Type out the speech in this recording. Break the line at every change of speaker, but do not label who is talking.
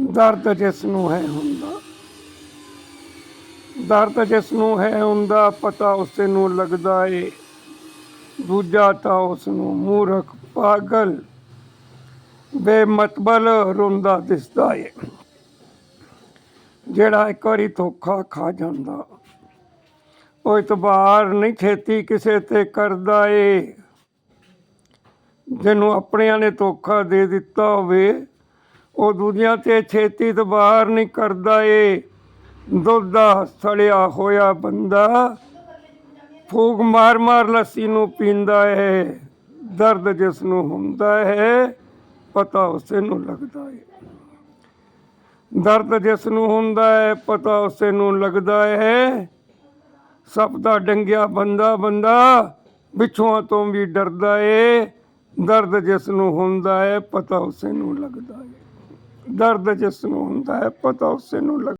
ਦਰਦ ਜਿਸ ਨੂੰ ਹੈ ਹੁੰਦਾ। ਦਰਦ ਜਿਸ ਨੂੰ ਹੈ ਹੁੰਦਾ, ਪਤਾ ਉਸੇ ਨੂੰ ਲੱਗਦਾ ਏ। ਦੂਜਾ ਤਾਂ ਉਸ ਨੂੰ ਮੂਰਖ, ਪਾਗਲ, ਬੇਮਤਬਲ ਰੋਂਦਾ ਦਿਸਦਾ ਏ। ਜਿਹੜਾ ਇੱਕ ਵਾਰੀ ਧੋਖਾ ਖਾ ਜਾਂਦਾ, ਉਹ ਇਤਬਾਰ ਨਹੀਂ ਛੇਤੀ ਕਿਸੇ ਤੇ ਕਰਦਾ ਏ। ਜਿਹਨੂੰ ਆਪਣਿਆਂ ਨੇ ਧੋਖਾ ਦੇ ਦਿੱਤਾ ਹੋਵੇ ਉਹ ਦੂਜਿਆਂ ਤੇ ਛੇਤੀ ਤੋਂ ਬਾਹਰ ਨਹੀਂ ਕਰਦਾ ਏ। ਦੁੱਧ ਦਾ ਸੜਿਆ ਹੋਇਆ ਬੰਦਾ ਫੂਕ ਮਾਰ ਮਾਰ ਲੱਸੀ ਨੂੰ ਪੀਂਦਾ ਹੈ ਦਰਦ ਜਿਸ ਨੂੰ ਹੁੰਦਾ ਹੈ ਪਤਾ ਉਸੇ ਨੂੰ ਲੱਗਦਾ ਹੈ ਦਰਦ ਜਿਸ ਨੂੰ ਹੁੰਦਾ ਹੈ ਪਤਾ ਉਸੇ ਨੂੰ ਲੱਗਦਾ ਹੈ ਸਭ ਦਾ ਡੰਗਿਆ ਬੰਦਾ ਬੰਦਾ ਵਿਛੂਆਂ ਤੋਂ ਵੀ ਡਰਦਾ ਏ। ਦਰਦ ਜਿਸ ਨੂੰ ਹੁੰਦਾ ਹੈ ਪਤਾ ਉਸੇ ਨੂੰ ਲੱਗਦਾ ਏ। ਦਰਦ ਜਿਸ ਨੂੰ ਹੁੰਦਾ ਹੈ ਪਤਾ ਉਸੇ ਨੂੰ ਲੱਗਦਾ